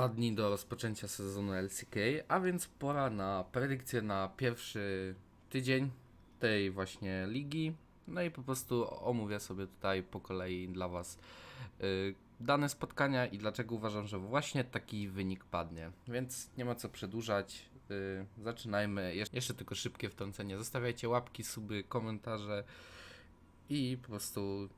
dwa dni do rozpoczęcia sezonu LCK, a więc pora na predykcję na pierwszy tydzień tej właśnie ligi. No i po prostu omówię sobie tutaj po kolei dla Was y, dane spotkania i dlaczego uważam, że właśnie taki wynik padnie. Więc nie ma co przedłużać. y, Zaczynajmy. Jesz- Jeszcze tylko szybkie wtrącenie. Zostawiajcie łapki, suby, komentarze i po prostu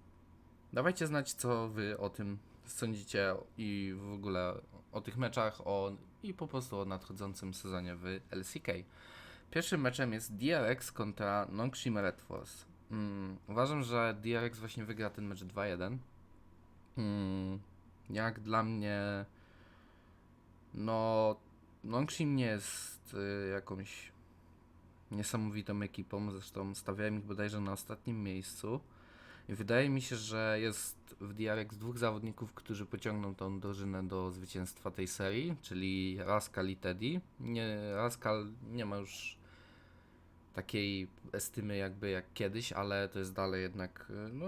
dawajcie znać, co Wy o tym sądzicie i w ogóle o tych meczach o, i po prostu o nadchodzącym sezonie w LCK. Pierwszym meczem jest DRX kontra Nongshim Red Force. Mm, uważam, że DRX właśnie wygra ten mecz 2-1. Mm, jak dla mnie, no, Nongshim nie jest y, jakąś niesamowitą ekipą, zresztą stawiałem ich bodajże na ostatnim miejscu. Wydaje mi się, że jest w DRX dwóch zawodników, którzy pociągną tą drużynę do zwycięstwa tej serii, czyli Raskal i Teddy. Nie, nie ma już takiej estymy jakby jak kiedyś, ale to jest dalej jednak y, no,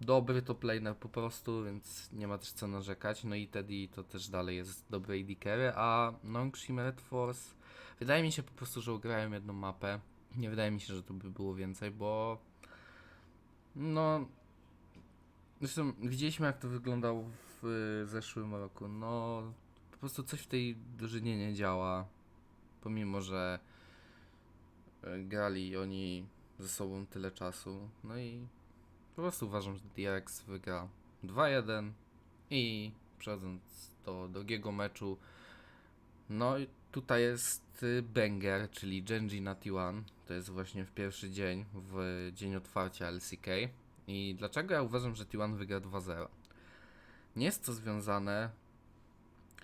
dobry top laner po prostu, więc nie ma też co narzekać. No i Teddy to też dalej jest dobry AD carry, a Nongshim Red Force wydaje mi się po prostu, że ugrają jedną mapę. Nie wydaje mi się, że to by było więcej, bo no. Zresztą widzieliśmy, jak to wyglądało w y, zeszłym roku. No, po prostu coś w tej drużynie nie działa. Pomimo, że y, grali oni ze sobą tyle czasu. No i po prostu uważam, że DRX wygra 2-1. I przechodząc do drugiego meczu, no tutaj jest y, banger, czyli Genji na T1. To jest właśnie w pierwszy dzień, w dzień otwarcia LCK. I dlaczego ja uważam, że T1 wygra 2-0? Nie jest to związane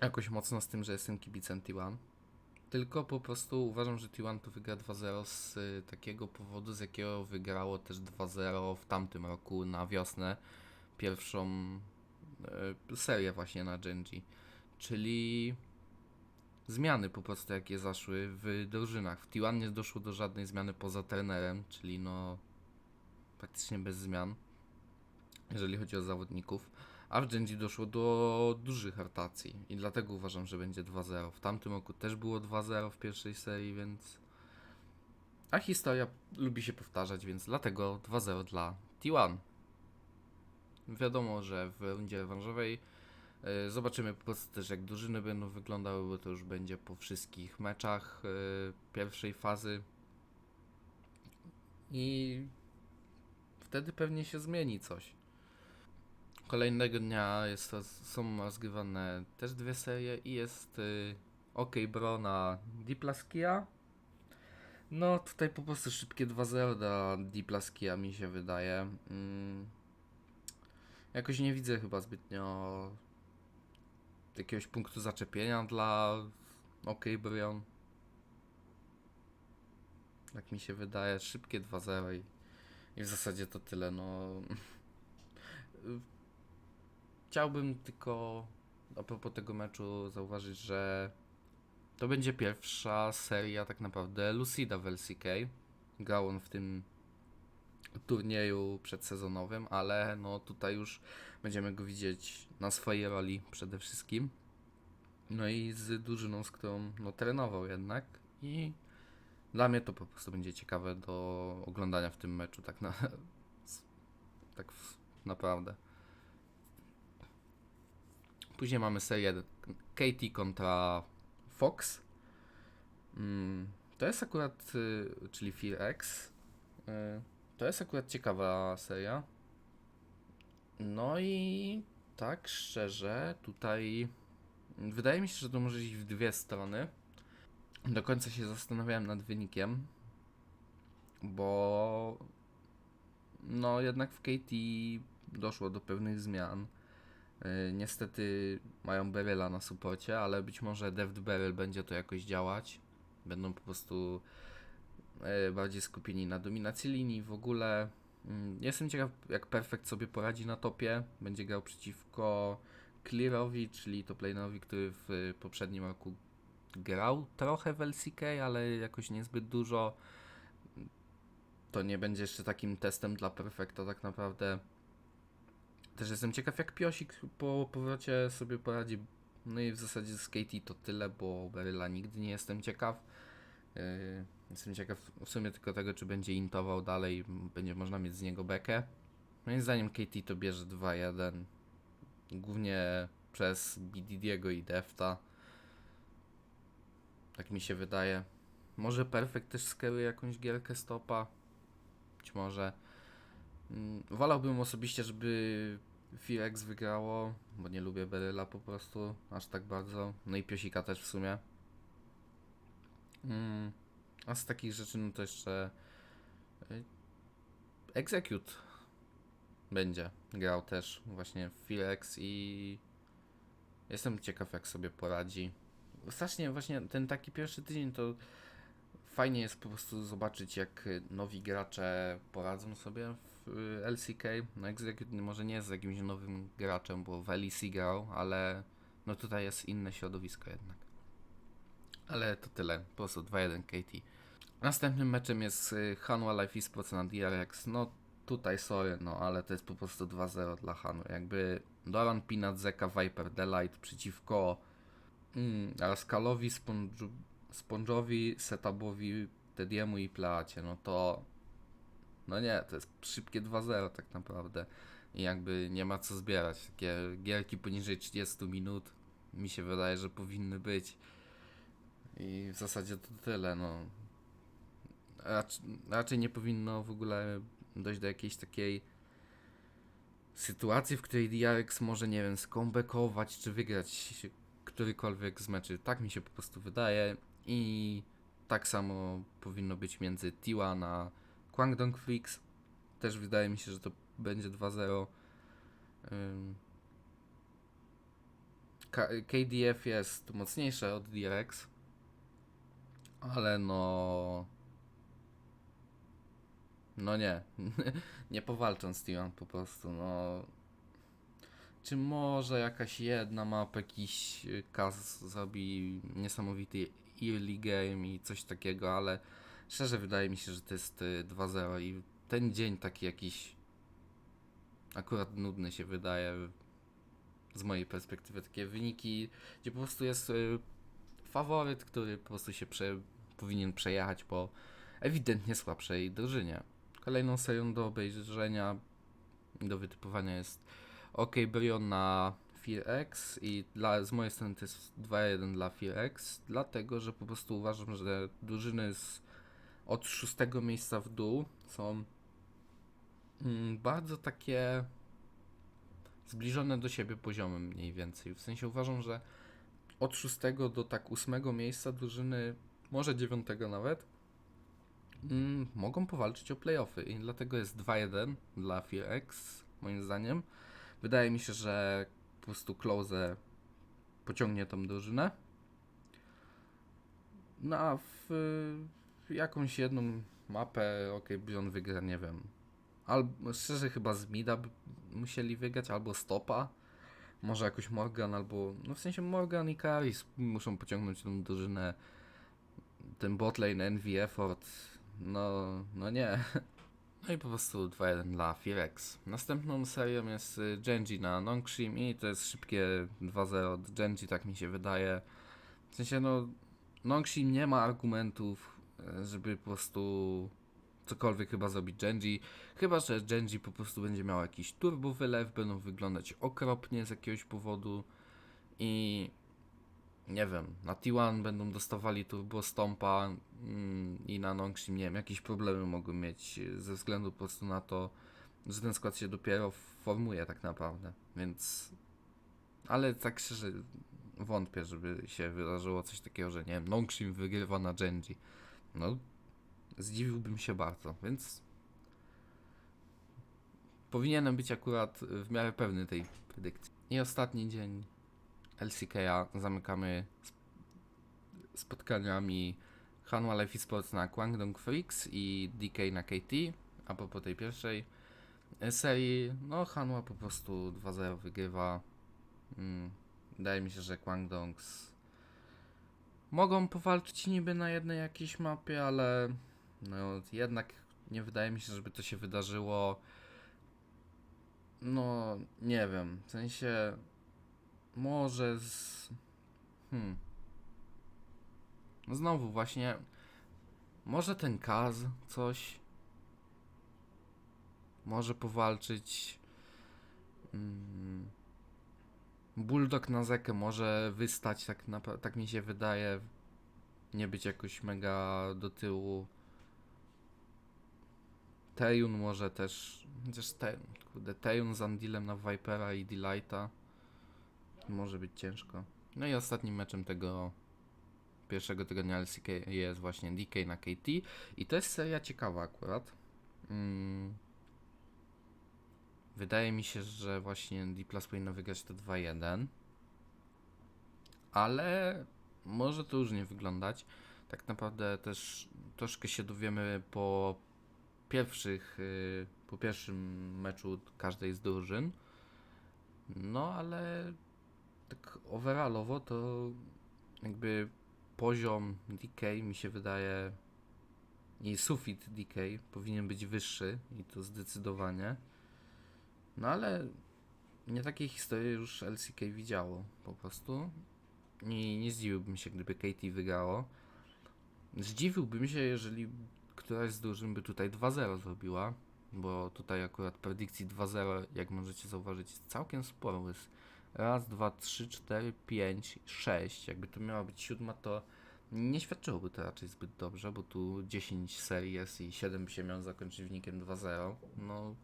jakoś mocno z tym, że jestem kibicem T1. Tylko po prostu uważam, że T1 to wygra 2-0 z y, takiego powodu, z jakiego wygrało też 2-0 w tamtym roku na wiosnę pierwszą y, serię właśnie na Genji. Czyli zmiany po prostu jakie zaszły w drużynach. W T1 nie doszło do żadnej zmiany poza trenerem, czyli no praktycznie bez zmian, jeżeli chodzi o zawodników. A w Genji doszło do dużych rotacji i dlatego uważam, że będzie 2-0. W tamtym roku też było 2-0 w pierwszej serii, więc... A historia lubi się powtarzać, więc dlatego 2-0 dla T1. Wiadomo, że w rundzie rewanżowej Zobaczymy po prostu też jak drużyny będą wyglądały, bo to już będzie po wszystkich meczach e, pierwszej fazy. I wtedy pewnie się zmieni coś. Kolejnego dnia jest, są rozgrywane też dwie serie i jest y, OK Bro na Diplaskia. No tutaj po prostu szybkie 2-0 dla Diplaskia mi się wydaje. Mm. Jakoś nie widzę chyba zbytnio jakiegoś punktu zaczepienia dla OK Brion. Tak mi się wydaje, szybkie 2-0 i, i w zasadzie to tyle. No. Chciałbym tylko a propos tego meczu zauważyć, że to będzie pierwsza seria tak naprawdę Lucida w LCK. Grał on w tym turnieju przedsezonowym, ale no tutaj już będziemy go widzieć na swojej roli przede wszystkim. No i z drużyną, z którą no, trenował jednak i dla mnie to po prostu będzie ciekawe do oglądania w tym meczu, tak na tak naprawdę. Później mamy serię Katie kontra Fox. Mm, to jest akurat, y, czyli Fear X. Y, to jest akurat ciekawa seria. No i tak szczerze, tutaj wydaje mi się, że to może iść w dwie strony. Do końca się zastanawiałem nad wynikiem, bo no jednak w KT doszło do pewnych zmian. Yy, niestety mają Beryla na suporcie, ale być może Deft Beryl będzie to jakoś działać. Będą po prostu e, bardziej skupieni na dominacji linii w ogóle. Mm, Jestem ciekaw, jak Perfect sobie poradzi na topie. Będzie grał przeciwko Clearowi, czyli toplanerowi, który w poprzednim roku grał trochę w LCK, ale jakoś niezbyt dużo. To nie będzie jeszcze takim testem dla Perfecta tak naprawdę. Też jestem ciekaw, jak Piosik po powrocie sobie poradzi No i w zasadzie z Katie to tyle, bo Beryla nigdy nie jestem ciekaw. Yy, jestem ciekaw w sumie tylko tego, czy będzie intował dalej, będzie można mieć z niego bekę. Moim zdaniem Katie to bierze 2-1. Głównie przez BDD'ego i Defta. Tak mi się wydaje. Może Perfect też skieruje jakąś gierkę stopa. Być może. Mm, Wolałbym osobiście, żeby Firex wygrało, bo nie lubię Beryla po prostu aż tak bardzo. No i Piosika też w sumie. Mm, a z takich rzeczy, no to jeszcze y, Execute będzie grał też właśnie w Firex i jestem ciekaw jak sobie poradzi. Strasznie właśnie ten taki pierwszy tydzień to fajnie jest po prostu zobaczyć jak nowi gracze poradzą sobie w y, LCK. No Execute może nie jest jakimś nowym graczem, bo w LEC grał, ale no tutaj jest inne środowisko jednak. Ale to tyle, po prostu 2-1 KT. Następnym meczem jest y, Hanwha Life Esports na DRX. No tutaj sorry, no ale to jest po prostu 2-0 dla Hanu. Jakby Doran Peanut, Zeka, Viper, Delight przeciwko mm, Raskalowi, Sponge, Sponge'owi, Setubowi, Tediemu i Pleacie. No to no nie, to jest szybkie 2-0 tak naprawdę. I jakby nie ma co zbierać. Takie gierki poniżej 30 minut mi się wydaje, że powinny być. I w zasadzie to tyle, no. Rac raczej nie powinno w ogóle dojść do jakiejś takiej sytuacji, w której DRX może, nie wiem, skombekować czy wygrać którykolwiek z meczy. Tak mi się po prostu wydaje i tak samo powinno być między Tiwa na Kwangdong Freaks. Też wydaje mi się, że to będzie 2-0. Ym. K- KDF jest mocniejsze od DRX, ale no. No nie, nie powalczą z Tiwan po prostu, no. Czy może jakaś jedna mapa, jakiś y, Kaz zrobi niesamowity early game i coś takiego, ale szczerze wydaje mi się, że to jest y, 2-0 i ten dzień taki jakiś akurat nudny się wydaje z mojej perspektywy. Takie wyniki, gdzie po prostu jest y, faworyt, który po prostu się prze, powinien przejechać po ewidentnie słabszej drużynie. Kolejną serią do obejrzenia do wytypowania jest OK Brion na Fear X i dla, z mojej strony to jest 2-1 dla Fear X, dlatego że po prostu uważam, że drużyny z, od szóstego miejsca w dół są mm, bardzo takie zbliżone do siebie poziomem mniej więcej. W sensie uważam, że od szóstego do tak ósmego miejsca drużyny, może dziewiątego nawet, mm, mogą powalczyć o playoffy i dlatego jest 2-1 dla Fear X, moim zdaniem. Wydaje mi się, że po prostu Close pociągnie tą drużynę. No a w, w jakąś jedną mapę, ok, Bion wygra, nie wiem. Albo szczerze chyba z Mida musieli wygrać, albo Stopa. Może jakoś Morgan, albo. No w sensie Morgan i Karis muszą pociągnąć tą drużynę. Ten botlane, NV Effort. No, no nie. No i po prostu 2-1 dla Firex. Następną serią jest y, Genji na Nongshim i to jest szybkie 2-0 od Genji, tak mi się wydaje. W sensie no, Nongshim nie ma argumentów, e, żeby po prostu cokolwiek chyba zrobić Genji. Chyba, że Genji po prostu będzie miał jakiś turbo wylew, będą wyglądać okropnie z jakiegoś powodu i nie wiem, na T1 będą dostawali turbo stompa mm, i na Nongshim, nie wiem, jakieś problemy mogą mieć y, ze względu po prostu na to, że ten skład się dopiero formuje tak naprawdę, więc ale tak szczerze wątpię, żeby się wydarzyło coś takiego, że nie wiem, Nongshim wygrywa na Genji. No, zdziwiłbym się bardzo, więc powinienem być akurat w miarę pewny tej predykcji. I ostatni dzień LCK zamykamy sp- spotkaniami Hanwha Life Esports na Kwangdong Freaks i DK na KT, a po tej pierwszej e, serii, no Hanwha po prostu 2-0 wygrywa. Mm, wydaje mi się, że Kwangdongs mogą powalczyć niby na jednej jakiejś mapie, ale no jednak nie wydaje mi się, żeby to się wydarzyło. No, nie wiem, w sensie może z Hmm. No znowu właśnie. Może ten Kaz coś. Może powalczyć. Mm. Bulldog na zekę może wystać, tak, napa- tak mi się wydaje. Nie być jakoś mega do tyłu. Tejun może też. Chociaż te, kurde, Tejun z Andilem na Vipera i Delighta. Może być ciężko. No i ostatnim meczem tego pierwszego tygodnia LCK jest właśnie DK na KT. I to jest seria ciekawa akurat. Mm. Wydaje mi się, że właśnie D Plus powinno wygrać to 2-1. Ale może to już nie wyglądać. Tak naprawdę też troszkę się dowiemy po pierwszych, y, po pierwszym meczu każdej z drużyn. No ale tak overallowo to jakby poziom DK mi się wydaje i sufit DK powinien być wyższy i to zdecydowanie. No ale nie takiej historii już LCK widziało po prostu. I nie zdziwiłbym się, gdyby KT wygrało. Zdziwiłbym się, jeżeli któraś z drużyn by tutaj 2-0 zrobiła, bo tutaj akurat predykcji 2-0, jak możecie zauważyć, jest całkiem sporo. Jest raz, dwa, trzy, cztery, pięć, sześć. Jakby to miała być siódma, to nie świadczyłoby to raczej zbyt dobrze, bo tu 10 serii jest i 7 by się miał zakończyć wynikiem 2-0. No,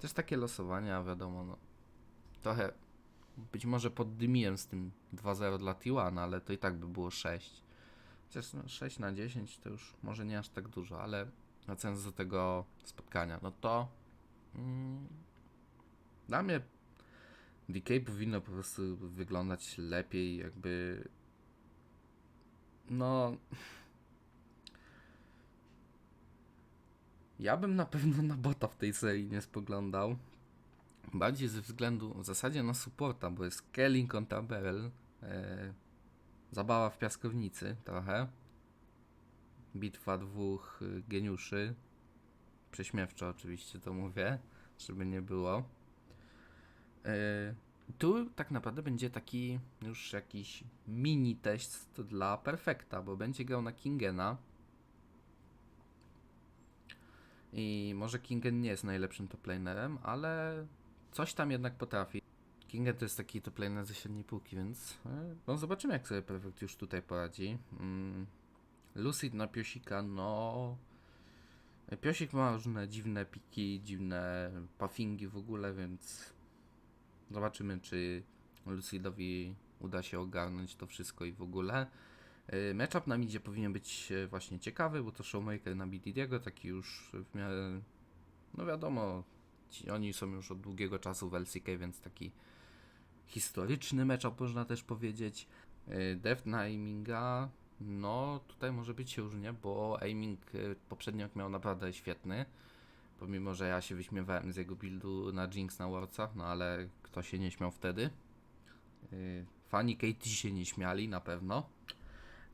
też takie losowania, wiadomo, no, trochę być może poddymiłem z tym 2-0 dla T1, ale to i tak by było 6. Chociaż no, 6 na 10 to już może nie aż tak dużo, ale wracając do tego spotkania, no to mm, dla mnie DK powinno po prostu wyglądać lepiej, jakby no ja bym na pewno na bota w tej serii nie spoglądał. Bardziej ze względu w zasadzie na supporta, bo jest Kelly kontra Beryl. E, zabawa w piaskownicy trochę. Bitwa dwóch y, geniuszy. Prześmiewczo oczywiście to mówię, żeby nie było. E, tu tak naprawdę będzie taki już jakiś mini test dla Perfekta, bo będzie grał na Kingena. I może Kingen nie jest najlepszym toplanerem, ale coś tam jednak potrafi. Kingen to jest taki toplaner ze średniej półki, więc e, no zobaczymy jak sobie Perfekt już tutaj poradzi. Mm. Lucid na Piosika, no... Piosik ma różne dziwne piki, dziwne puffingi w ogóle, więc zobaczymy czy Lucidowi uda się ogarnąć to wszystko i w ogóle. Yy, Matchup na midzie powinien być e, właśnie ciekawy, bo to Showmaker na BDD'ego, taki już w miarę, no wiadomo, ci, oni są już od długiego czasu w LCK, więc taki historyczny matchup można też powiedzieć. Yy, Deft na aiminga, no tutaj może być różnie, bo aiming poprzednio miał naprawdę świetny. Pomimo, że ja się wyśmiewałem z jego buildu na Jinx na Warcach, no ale kto się nie śmiał wtedy? Yy, fani KT się nie śmiali na pewno.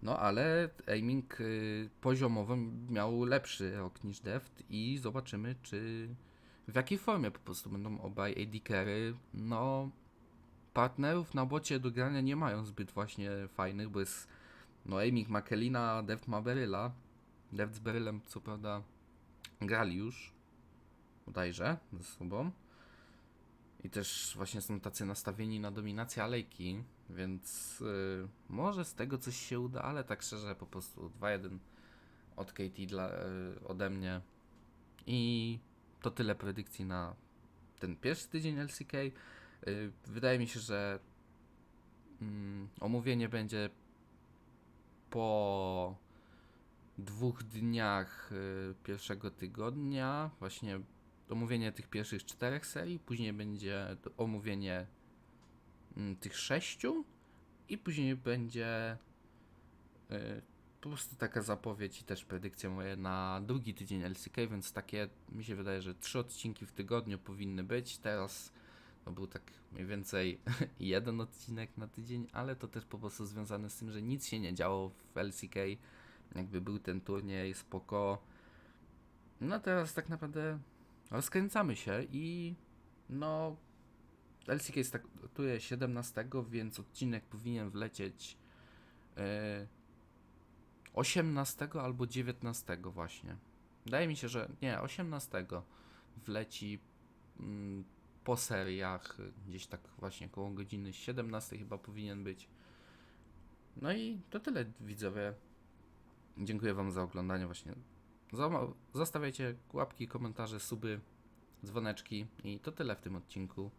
No ale aiming y, poziomowo miał lepszy rok niż Deft i zobaczymy czy w jakiej formie po prostu będą obaj AD carry. No partnerów na bocie do grania nie mają zbyt właśnie fajnych, bo jest no aiming ma Kelina, Deft ma Beryla. Deft z Berylem co prawda grali już bodajże ze sobą. I też właśnie są tacy nastawieni na dominację alejki, więc y, może z tego coś się uda, ale tak szczerze po prostu 2-1 od KT dla, y, ode mnie. I to tyle predykcji na ten pierwszy tydzień LCK. Y, wydaje mi się, że mm, omówienie będzie po dwóch dniach pierwszego tygodnia. Właśnie omówienie tych pierwszych czterech serii, później będzie omówienie mm, tych sześciu i później będzie y, po prostu taka zapowiedź i też predykcja moja na drugi tydzień LCK, więc takie mi się wydaje, że trzy odcinki w tygodniu powinny być. Teraz to był tak mniej więcej jeden odcinek na tydzień, ale to też po prostu związane z tym, że nic się nie działo w LCK. Jakby był ten turniej, spoko. No teraz tak naprawdę rozkręcamy się i no LCK startuje 17, więc odcinek powinien wlecieć e, 18 albo 19 właśnie. Wydaje mi się, że nie, 18 wleci mm, po seriach, gdzieś tak właśnie koło godziny 17 chyba powinien być. No i to tyle widzowie. Dziękuję wam za oglądanie właśnie. Zostawiajcie łapki, komentarze, suby, dzwoneczki i to tyle w tym odcinku.